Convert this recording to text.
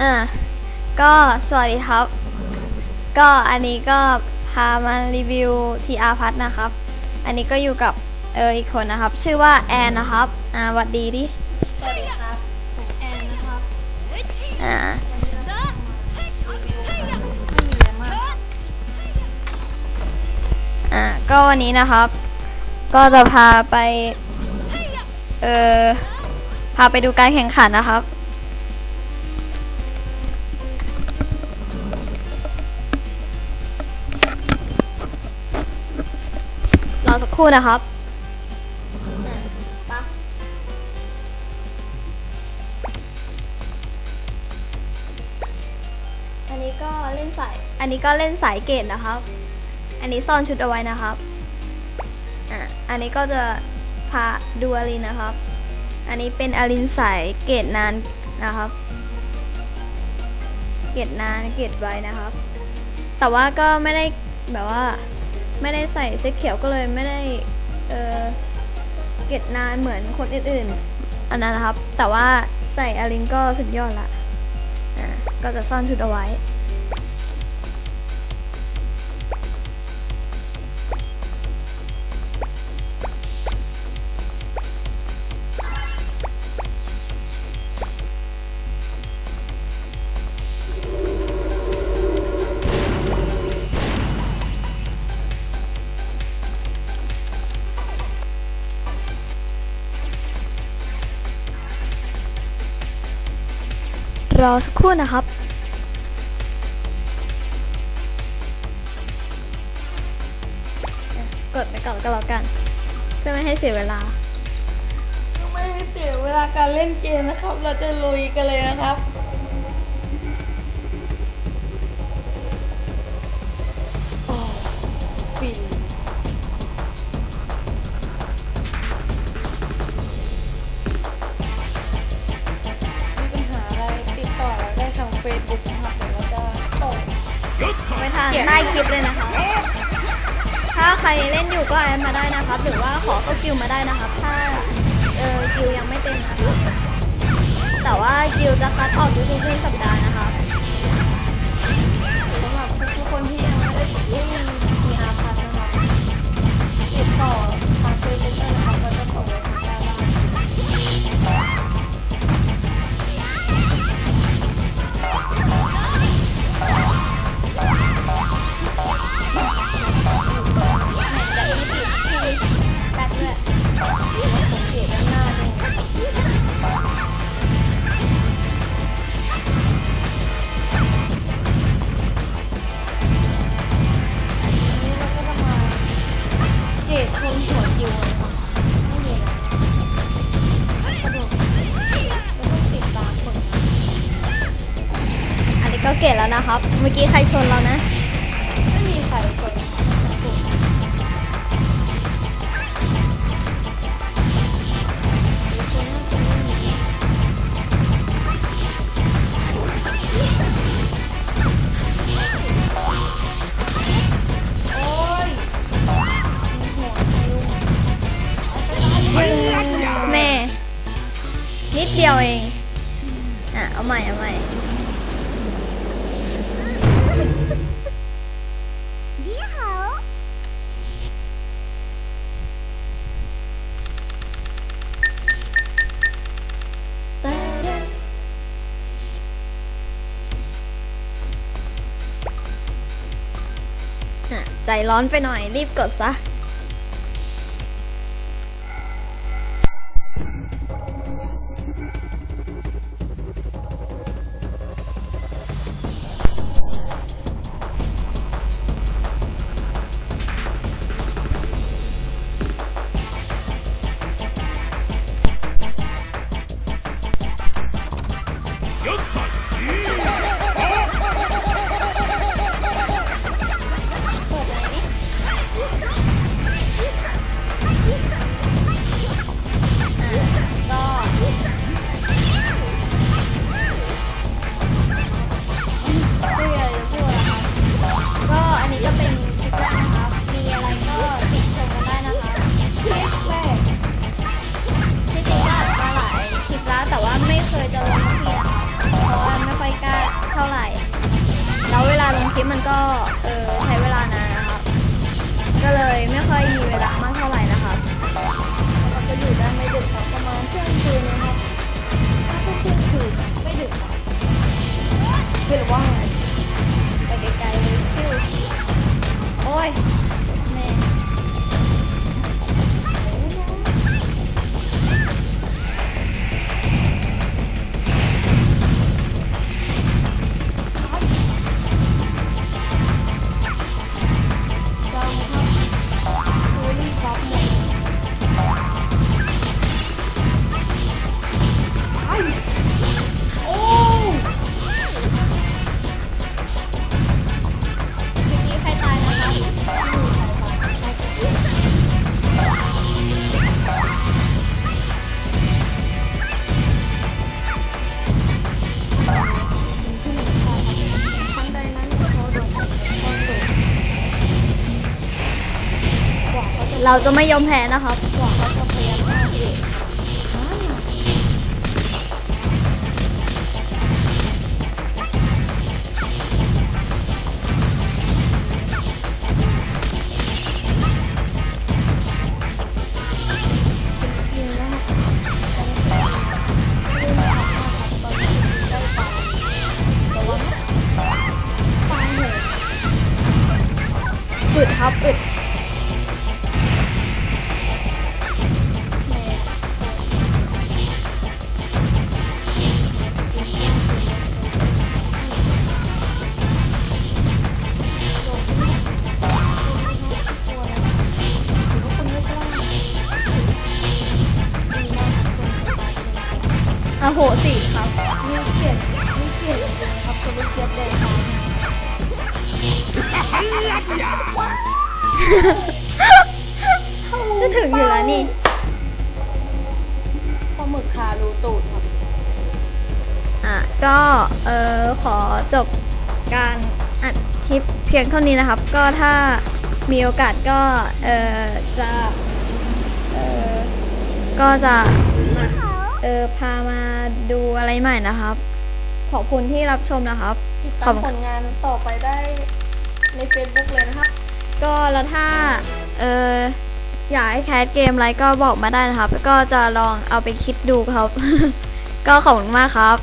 อ่าก็สวัสดีครับ ก็อันนี้ก็พามารีวิว TR พัทนะครับ อันนี้ก็อยู่กับเอออีกคนนะครับ ชื่อว่าแอนนะครับ อ่าหวัดดีดิสวัสดีครับผมแอนนะครับอ่าวันนี้เราจะมารีวิวกันไม่มีอะไรมากอ่าก็วันนี้นะครับ ก็จะพาไป เออพาไปดูการแข่งขันนะครับ สักครู่นะครับอะไปอันนี้ก็เล่นสาย อันนี้ก็เล่นสายเกตนะครับ อันนี้ซ่อนชุดเอาไว้นะครับ อะ อันนี้ก็จะพาดูอารินนะครับ อันนี้เป็นอารินสายเกตนานนะครับ เกตนานเกตไว้นะครับ แต่ว่าก็ไม่ได้แบบว่า ไม่ได้ใส่เสื้อเขียวก็เลยไม่ได้เออเกตนานเหมือนคนอื่นๆ อันนั้นนะครับ แต่ว่าใส่อารินก็สุดยอดละอะก็จะซ่อนชุดเอาไว้ รอสักครู่นะครับ กดไปก่อนก็แล้วกัน เพื่อไม่ให้เสียเวลา ไม่ให้เสียเวลาการเล่นเกมนะครับ เราจะลุยกันเลยนะครับ ใต้คลิปเลยนะคะ ถ้าใครเล่นอยู่ก็แอดมาได้นะครับ หรือว่าขอก็กิวมาได้นะครับ ถ้าเออกิวยังไม่เต็มนะครับแต่ว่ากิวจะคัดออกทุกๆสัปดาห์ ด้านหน้าด้วยอันนี้เราก็จะมาเกตคนหัวจิ๋วนะครับไม่มีอะไรกระโดดแล้วก็ติดตามคน อันนี้ก็เกตแล้วนะครับ เมื่อกี้ใครชนเรานะ แม่ นิดเดียวเอง อะ เอาใหม่ เอาใหม่อะใจร้อนไปหน่อยรีบกดซะ โเราจะไม่ยอมแพ้นะครับกว่าเขาจะพยายามฆ่าพี่อ่าเป็นกินนะครับเรื่องของอาหารตอนนี้ได้ปลาแต่ว่าปลาเหนื่อยอึดครับอึด โหสิครับ มีเกียรติมีเกียรติจริงๆครับคนที่เกียรติแดงครับจะถึงอยู่แล้วนี่ปลาหมึกคารูตูดครับ อะ ก็เออขอจบการอัดคลิปเพียงเท่านี้นะครับ ก็ถ้ามีโอกาสก็เออจะเออก็จะมา เออพามาดูอะไรใหม่นะครับ ขอบคุณที่รับชมนะครับ ติดขตาอมบผลงานต่อไปได้ใน Facebook เลยนะครับ ก็แล้วถ้าเอออยากให้แคสเกมอะไรก็บอกมาได้นะครับ ก็จะลองเอาไปคิดดูครับ ก็ขอบคุณมากครับ